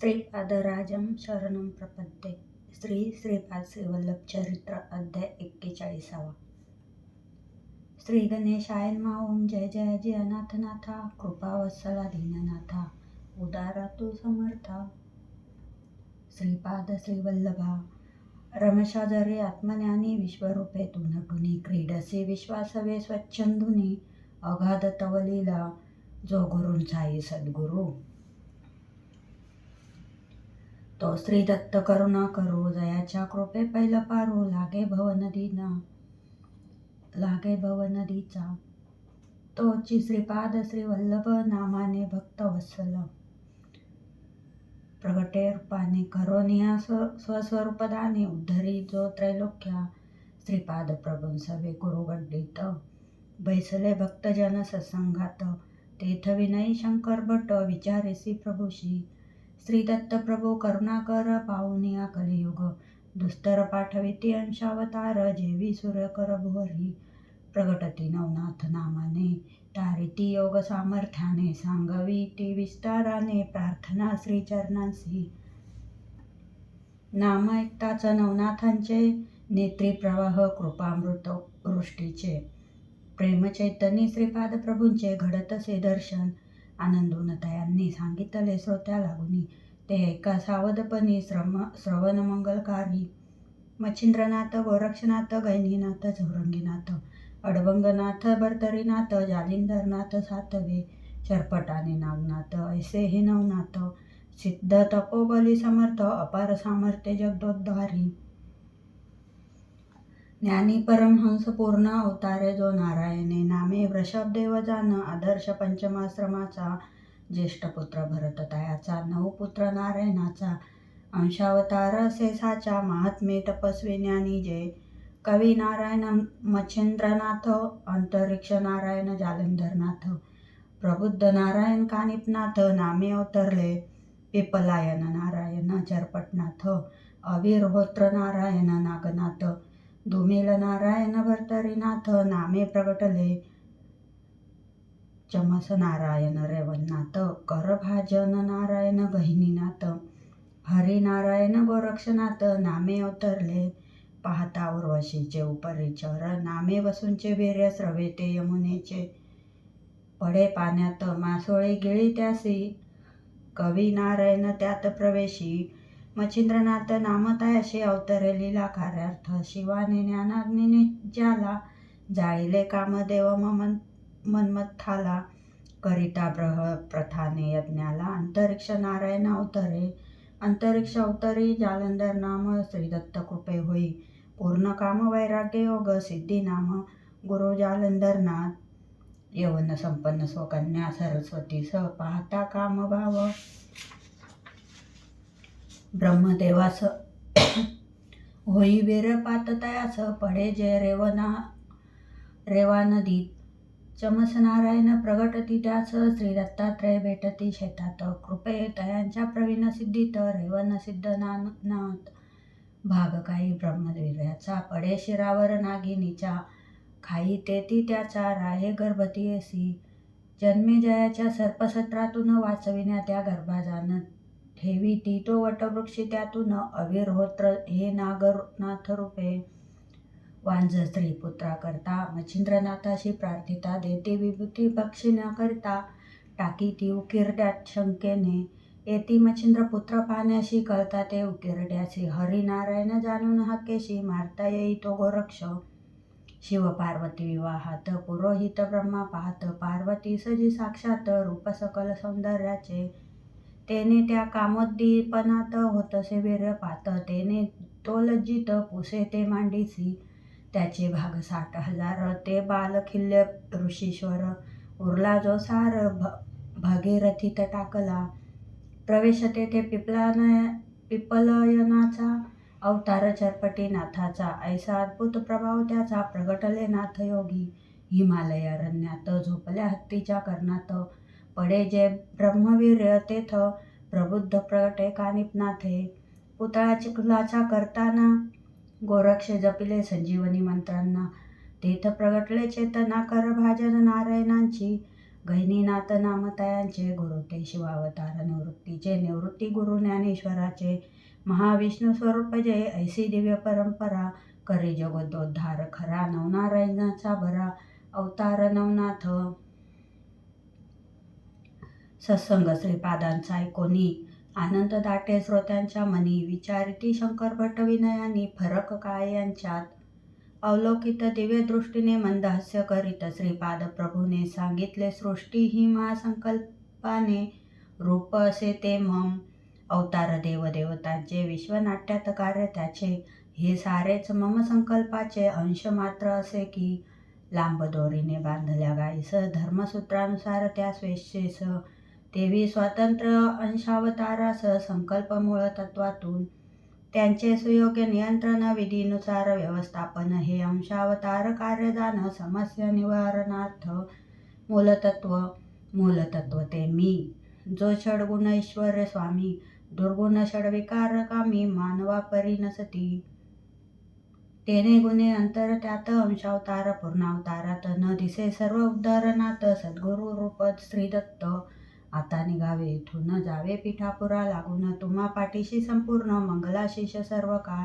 श्रीपादराजं शरणं प्रपद्ये। श्री श्रीपाद श्रीवल्लभ चरित्र अध्याय एक्केचाळीसावा। श्री गणेशाय ओम जय जय जय अनाथनाथा कृपावत्सला दीननाथा उदारा तू समर्था। श्रीपाद श्रीवल्लभा रमेशा जरे आत्मज्ञानी विश्वरूपे तू नटुनी क्रीडसे विश्वासवे स्वच्छंदुनी अगाध तवलीला जो गुरुंचाई सद्गुरू। तो श्री दत्त करुणा करू जयाच्या कृपे पैल पारू लागे भव नदीना लागे भव नदीचा तोची श्रीपाद श्री वल्लभ नामाने भक्त वत्सल. प्रगटे रूपाने करोनिया स्व स्वस्वरूपदाने उद्धरी जो त्रैलोक्या श्रीपाद प्रभूं सवे गुरुगड्डीत बैसले भक्तजन सत्संगात तेथ विनयी शंकर भट विचारेसी प्रभूशी श्री दत्त करुणाकर पाहुनिया कलियुग दुस्तर पाठविती अंशावतार जेवी सूर्यकर भुवरी। प्रगटती नवनाथ नामाने तारिती योग सामर्थ्याने सांगवी ती विस्ताराने प्रार्थना श्रीचरणांसी नाम ऐकताच नवनाथांचे नेत्री प्रवाह कृपामृत वृष्टीचे। प्रेमचैतनी श्रीपाद प्रभूंचे घडतसे दर्शन आनंदोनतायांनी सांगितले श्रोत्या लागुनी ते एका सावधपणी श्रम श्रवणमंगलकारी. मच्छिंद्रनाथ गोरक्षनाथ गैनीनाथ झौरंगीनाथ अडवंगनाथ भरतरीनाथ जालिंदरनाथ सातवे शरपटाने नागनाथ ऐसे हे नवनाथ. सिद्ध तपोबली समर्थ अपार सामर्थ्य जगदोद्धारी. ज्ञानी परमहंस पूर्ण अवतारे जो नारायणे नामे वृषभदेव जान आदर्श पंचमाश्रमाचा ज्येष्ठ पुत्र भरततायाचा नऊ पुत्र नारायणाचा अंशावतार शेषाच्या महात्मे तपस्वी ज्ञानी जे कवी नारायण मच्छिंद्रनाथ अंतरिक्ष नारायण जालंधरनाथ प्रबुद्ध नारायण कानिपनाथ नामे अवतरले पिपलायन नारायण चरपटनाथ अविरहोत्र नारायण नागनाथ धुमेल नारायण भरतरीनाथ नामे प्रगटले. चमस नारायण रेवणनाथ करभाजन नारायण गहिनीनाथ हरिनारायण गोरक्षनाथ नामे अवतरले. पाहता उर्वशीचे उपरिचर नामे वसूंचे वीर्य स्रवेते यमुनेचे. पडे पाण्यात मासोळे गिळी त्यासी. कवी नारायण त्यात प्रवेशी. मच्छिंद्रनाथ नामतायाशी अवतरे लीला कार्यार्थ शिवाने ज्ञानाग्नीने ज्याला जाळीले कामदेव ममन मन्मथाला करिता ब्रह प्रथाने यज्ञाला अंतरिक्ष नारायण अवतरे अंतरिक्ष अवतरी जालंधर नाम श्रीदत्त कृपे होई. पूर्ण काम वैराग्य योग सिद्धी नाम गुरु जालंधरनाथ. यवन संपन्न स्वकन्या सरस्वती स पाहता काम भाव. ब्रह्मदेवास होई वीर पाततयास पडे जय रेवना रेवा नदीत चमस नारायण प्रगटती त्यास श्री दत्तात्रय भेटती शेतात. कृपे तयांच्या प्रवीण सिद्धीत रेवन सिद्ध नाथ भाग काही ब्रह्मवीर्याचा पडे शिरावर नागिनीच्या खाई तेती त्याचा राहे गर्भती एसी. जन्मे जयाच्या सर्पसत्रातून वाचविण्या त्या गर्भाजान ठेवी. ती तो वटवृक्ष त्यातून अविरहोत्र हे नागनाथ रूपे. वांझ स्त्री करता मच्छिंद्रनाथाशी प्रार्थिता देते. विभूती बक्षी न करता टाकी ती उकिरड्यात शंकेने येती. मच्छिंद्र पुत्र पाहण्याशी कळता ते उकिरड्याशी हरिनारायण जाणून हाकेशी मारता येई तो गोरक्ष. शिव पार्वती विवाहात पुरोहित ब्रह्मा पाहत. पार्वती सजी साक्षात रूप सकल सौंदर्याचे तेने त्या कामोद्दीपनात होतसे वीर्य पात तेने तो लज्जित पुसे ते मांडीसी. त्याचे भाग साठ हजार. ते बालखिल्य ऋषीश्वर उरला जो सार भ भागीरथीत टाकला. प्रवेश तेथे पिपलान पिपलयनाचा अवतार चरपटी नाथाचा. ऐसा अद्भुत प्रभाव त्याचा प्रगटले नाथ योगी. हिमालय अरण्यात झोपल्या हत्तीच्या कर्णात पडे जे ब्रह्मवीर्य तेथ प्रबुद्ध प्रगटे कानिपनाथे पुतळा चिखलाचा करताना गोरक्ष जपिले संजीवनी मंत्रांना. तेथ प्रगटले चेतना कर भाजन नारायणांची. गहिनीनाथ नामतयांचे गुरु ते शिवावतार निवृत्तीचे. निवृत्ती गुरु ज्ञानेश्वराचे महाविष्णू स्वरूप जय ऐसी दिव्य परंपरा. करी जगदोद्धार खरा नवनारायणाचा भरा. अवतार नवनाथ सत्संग श्रीपादांचा ऐकोनी. आनंद दाटे श्रोत्यांच्या मनी विचारिती शंकर भट्ट विनयानी फरक काय यांच्यात? अवलोकित दिव्यदृष्टीने मंदहास्य करीत श्रीपाद प्रभूने सांगितले सृष्टी ही महासंकल्पाने रूप असे ते मम. अवतार देवदेवतांचे विश्वनाट्यात कार्य त्याचे. हे सारेच मम संकल्पाचे अंश मात्र असे की लांब दोरीने बांधल्या गाईस धर्मसूत्रानुसार त्या स्वेच्छेस देवी स्वातंत्र्य अंशावतारास संकल्पमूळ तत्वातून त्यांचे सुयोग्य नियंत्रण विधीनुसार व्यवस्थापन हे अंशावतार कार्य समस्या निवारणार्थ मूलतत्व मूलतत्व ते मी. जो षडगुण ईश्वर स्वामी दुर्गुण षडविकार कामी मानवा परी नसती तेने गुणे अंतर त्यात अंशावतार पूर्णावतारात न दिसे सर्व उदाहरणात सद्गुरु रूप श्रीदत्त आता निघावे इथून जावे पिठापुरा लागून तुम्हा पाठीशी संपूर्ण मंगलाशिष सर्व काळ.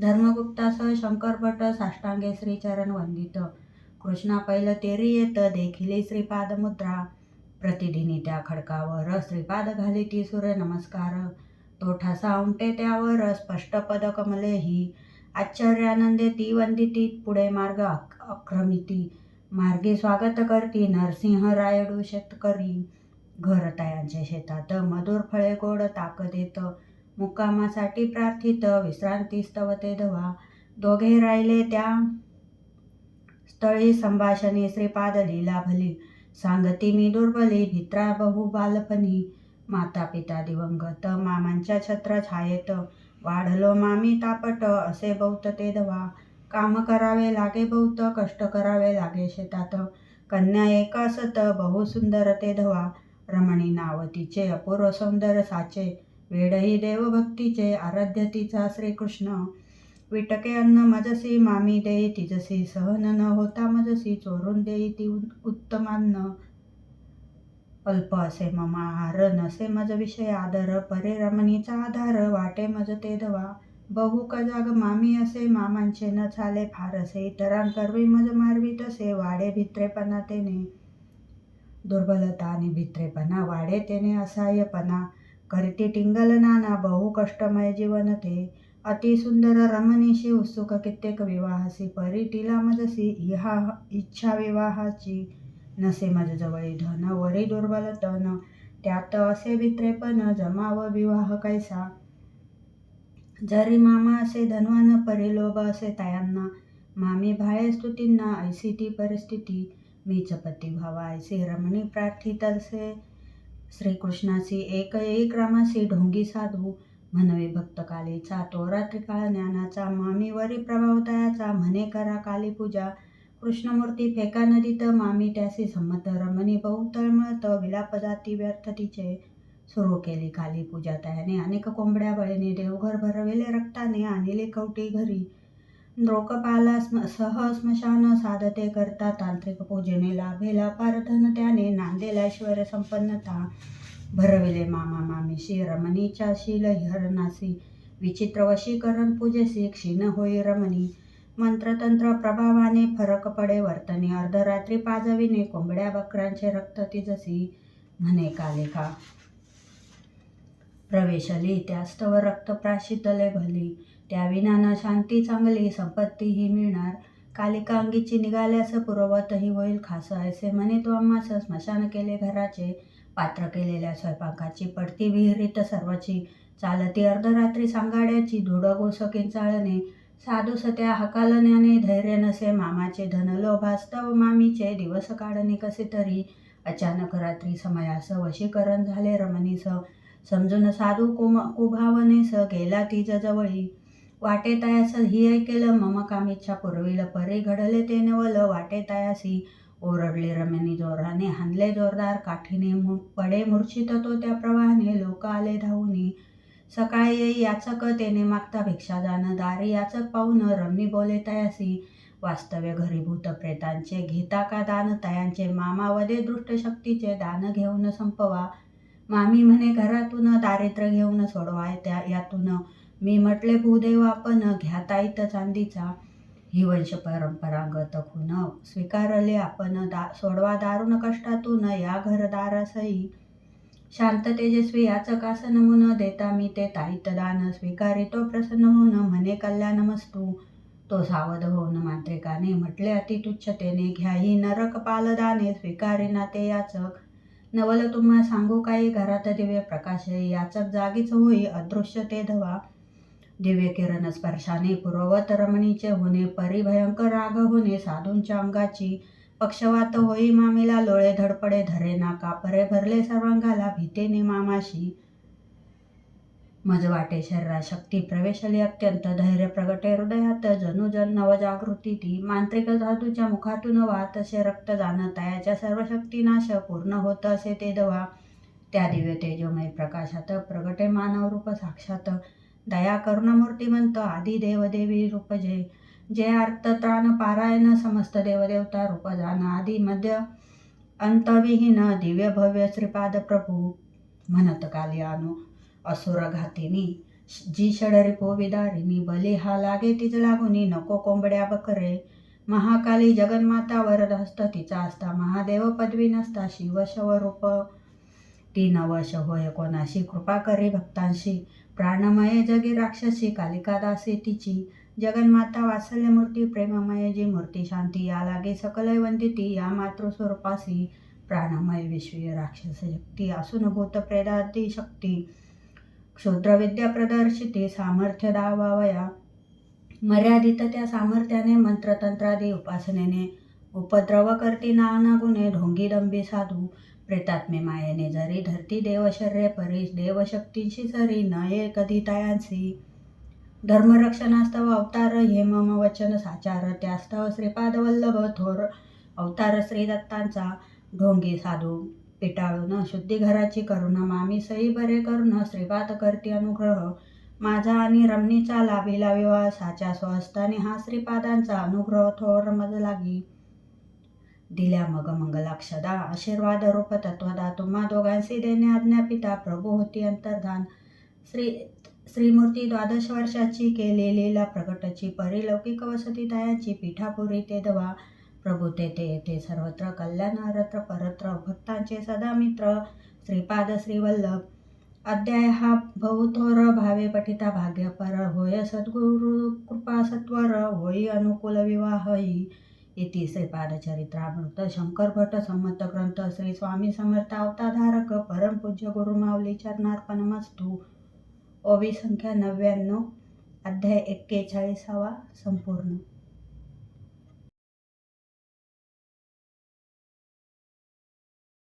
धर्मगुप्तासह शंकरभट साष्टांगे श्रीचरण वंदित. कृष्णा पैल तेरी येत देखिले श्रीपाद मुद्रा. प्रतिदिनी त्या खडकावर श्रीपाद घाली ती सूर्य नमस्कार. तो ठसा उमटे त्यावर स्पष्ट पद कमलेही. आश्चर्यानंदे ती वंदिती पुढे मार्ग अक्रमिती. मार्गे स्वागत करती नरसिंह रायडू शेतकरी. घर तयांचे शेतात मधुर फळे गोड ताक देत मुक्कामासाठी प्रार्थित विश्रांती स्तवते धवा. दोघे राहिले त्या स्थळी संभाषणी श्रीपाद लिला भली. सांगती मी दुर्बली भित्रा बहु बालपणी. माता पिता दिवंगत मामांच्या छत्र छायेत. वाढलो मामी तापट असे बहुत ते धवा. काम करावे लागे बहुत कष्ट करावे लागे शेतात. कन्या एक असत बहु सुंदर ते धवा. रमणी नाव तिचे अपूर्व सौंदर्य साचे वेडही देवभक्तीचे आराध्य तिचा श्रीकृष्ण. विटके अन्न मजसी मामी देई तिजसी सहन न होता मजसी चोरून देई ती उत्तमान्न अल्प असे ममाहार नसे मज विषय आदर परे रमणीचा आधार वाटे मज ते दवा. बहु कजाग मामी असे मामांचे न झाले फारसे इतरांकरवी मज मारवी तसे वाडे भित्रेपणा तेने. दुर्बलता आणि भित्रेपणा वाढे तेने असहाय्यपणा करती टिंगल नाना बहु कष्टमय जीवन ते अति सुंदर रमणीशी उत्सुक कित्येक विवाहासी परी तिला मजसी इहा इच्छा विवाहाची नसे मज धन वरी दुर्बल तन त्यात असे भित्रेपण जमाव विवाह कैसा? जरी मामा असे धनवान परीलोभ असे तयांना मामी भाळे स्तुतींना ऐसी ती परिस्थिती वीचपती भावाय व्हावा रमणी प्रार्थित असे श्रीकृष्णाची एक एक रामासी ढोंगी साधू। म्हणवे भक्त कालीचा तो रात्रिकाळ ज्ञानाचा। मामीवरी प्रभाव तयाचा म्हणे करा काली पूजा। कृष्णमूर्ती फेका नदीत मामी त्यासी संमत रमणी बहुतळमळत विलाप जाती व्यर्थ तिचे। सुरू केली काली पूजा त्याने अनेक कोंबड्या बळीने देवघर भरविले रक्ताने आणले कवटी घरी। लोकपाला स्म सह स्मशान साधते करता तांत्रिक पूजने लाभेला पारधन त्याने नांदेला ऐश्वर संपन्नता भरविले मामा मामीशी रमणीच्या शील हरणासी. विचित्र वशीकरण पूजेसी क्षीण होई रमणी. मंत्रतंत्र प्रभावाने फरक पडे वर्तने. अर्धरात्री पाजविने कोंबड्या बकऱ्यांचे रक्त तिजसी. म्हणे कालिका. प्रवेशली त्यास्तव रक्त प्राशितले भली. त्या विनानं शांती चांगली संपत्तीही मिळणार. कालिका अंगीची निघाल्यास पुरवतही होईल खास ऐसे म्हणे तो आम्हास स्मशान केले घराचे पात्र केलेल्या स्वयंपाकाची पडती विहिरीत सर्वाची चालती अर्धरात्री सांगाड्याची धुडगोस किंचाळणे चाळणे. सत्या हकालण्याने धैर्य नसे मामाचे धनलोभास्तव मामीचे दिवस काढणे कसे तरी. अचानक रात्री समयास वशीकरण झाले रमणीस समजून साधू कुम कुभावनेस गेला तिज जवळी. वाटे तयास ही मम कामीच्छा पुरविल परी घडले ते नवल. वाटे तयासी ओरडले रमणी जोराने हानले जोरदार काठीने मु पडे मूर्छित तो त्या प्रवाहाने लोक आले धावूनी. सकाळी येई याचक तेने मागता भिक्षा जाणं दारी याचक पाहून रमणी बोले तयासी वास्तव्य घरीभूत प्रेतांचे घेता का दान? तयांचे मामावदे दृष्टशक्तीचे दान घेऊन संपवा. मामी म्हणे घरातून दारिद्र्य घेऊन सोडवाय त्या यातून मी म्हटले भूदेव आपण घ्या ताईत चांदीचा. ही वंश परंपरागत खून स्वीकारले आपण दा सोडवा दारुण कष्टातून या घरदारासही. शांत तेजस्वी याचं कास नमुन देता मी ते ताईत दान स्वीकारितो प्रसन्न होऊन म्हणे कल्याणमस्तू तो सावध होऊन मांत्रिकाने म्हटले अतितुच्छतेने घ्या ही नरक पालदाने स्वीकारिना ते याचक. नवल तुम्हा सांगू काही घरात दिव्य प्रकाश याचक जागीच होई अदृश्य ते धवा. दिव्य किरण स्पर्शाने पूर्ववत रमणीचे होणे परिभयंकर राग होणे साधूंच्या अंगाची पक्षवात होई मामीला लोळे धडपडे धरे ना कापरे भरले सर्वांगाला भीतेने मामाशी. मज वाटे शरीरा शक्ती प्रवेशली अत्यंत धैर्य प्रगटे हृदयात जनुजन जन नवजागृती ती मांत्रिक धातूच्या मुखातून वाहत असे रक्त जाण तयाच्या सर्व शक्तीनाश पूर्ण होत असे ते दवा. त्या दिव्य तेजोमय प्रकाशात प्रगटे मानव रूप साक्षात दया करुणामूर्ती म्हणतो आधी देवदेवी रूप जे. जे अर्थत्राण पारायण समस्त देवदेवता रूप जाण आदी मध्य अंतविहीन दिव्य भव्य श्रीपाद प्रभू म्हणत कालियानो अनु असुर घातिनी. जी षडरिपो विदारिणी बली हा लागे तिज लागुनी नको कोंबड्या बकरे. महाकाली जगन्माता वरद हस्त तिचा असता महादेव पदवी नसता शिवशवरूप ती नवश होय कोणाशी कृपा करी भक्तांशी. प्राणमय जगी राक्षसी कालिकादासे तिची. जगन्माता वात्सल्यमूर्ती प्रेममय जी मूर्ती शांती या लागे सकलय वंदिती या मातृस्वरूपासी प्राणमय विश्वीय राक्षस शक्ती असून भूत प्रेदाती शक्ती. क्षुद्रविद्या प्रदर्शिती सामर्थ्य दावावया. मर्यादित त्या सामर्थ्याने मंत्रतंत्रादी उपासनेने. उपद्रव करती नाना गुणे ढोंगी दंबी साधू. प्रेतात्मे मायेने जरी धरती देवशर्य परी देवशक्तींशी सरी नये कधी तयांसी. धर्मरक्षणास्तव अवतार हे मम वचन साचार त्यास्तव श्रीपाद वल्लभ थोर अवतार श्री दत्तांचा ढोंगी साधू. पिटाळून शुद्धी घराची करुणा मामी सई बरे करुण श्रीपाद करती अनुग्रह. माझा आणि रमणीचा लाभिला विवाह साच्या स्वहस्ताने हा श्रीपादांचा अनुग्रह थोर मज लागी. दिल्या मग मंगलाक्षदा आशीर्वाद रूप तत्वदा तुम्हा दोघांशी देणे आज्ञापिता प्रभू होती अंतर्धान. श्री श्रीमूर्ती द्वादश वर्षाची केलेलीला प्रकटची परिलौकिक वसती दयाची पीठापुरी ते दवा. प्रभू ते ते येथे सर्वत्र कल्याणरत्र परत्र भक्तांचे सदा मित्र. श्रीपाद श्रीवल्लभ. अध्याय हा बहुथोर भावे पठिता भाग्यपर. होय सद्गुरु कृपा सत्वर. होई अनुकूल विवाहही. इति श्रीपादचरित्रामृत शंकर भट संमत ग्रंथ श्री स्वामी समर्थ अवताधारक परमपूज्य गुरुमाऊली चरणार्पणमस्तू. ओवी संख्या नव्याण्णव अध्याय एक्केचाळीसावा संपूर्ण.